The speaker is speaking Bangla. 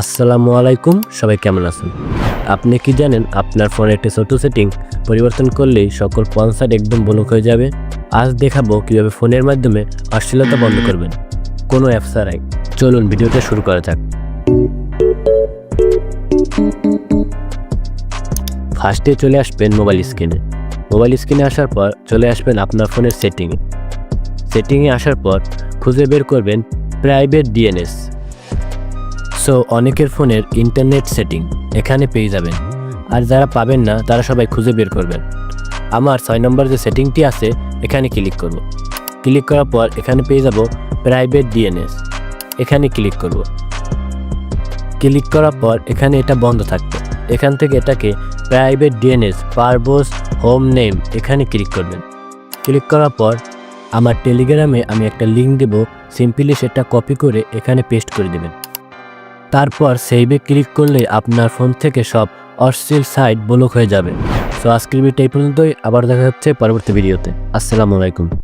আসসালামু আলাইকুম, সবাই কেমন আছেন? আপনি কি জানেন, আপনার ফোনের একটি ছোট সেটিং পরিবর্তন করলেই সকল পনসাইট একদম ব্লক হয়ে যাবে? আজ দেখাবো কীভাবে ফোনের মাধ্যমে অশ্লীলতা বন্ধ করবেন। কোনো অ্যাপ ছাড়াই। চলুন ভিডিওটা শুরু করা যাক। ফার্স্টে চলে আসবেন মোবাইল স্ক্রিনে মোবাইল স্ক্রিনে আসার পর চলে আসবেন আপনার ফোনের সেটিংয়ে সেটিংয়ে আসার পর খুঁজে বের করবেন প্রাইভেট ডিএনএস সো অনেকের ফোনের ইন্টারনেট সেটিং এখানে পেয়ে যাবেন। আর যারা পাবেন না, তারা সবাই খুঁজে বের করবেন। আমার ছয় নম্বর যে সেটিংটি আছে, এখানে ক্লিক করব। ক্লিক করার পর এখানে পেয়ে যাব প্রাইভেট ডিএনএস এখানে ক্লিক করব। ক্লিক করার পর এখানে এটা বন্ধ থাকবে। এখান থেকে এটাকে প্রাইভেট ডিএনএস পারবোস হোম নেম এখানে ক্লিক করবেন। ক্লিক করার পর আমার টেলিগ্রামে আমি একটা লিঙ্ক দেব। সিম্পলি সেটা কপি করে এখানে পেস্ট করে দেবেন। তারপর সেইভে ক্লিক করলে আপনার ফোন থেকে সব অশ্লীল সাইট ব্লক হয়ে যাবে। সো আজকের ভিডিওটা এই পর্যন্তই, আবার দেখা হচ্ছে পরবর্তী ভিডিওতে। আসসালামু আলাইকুম।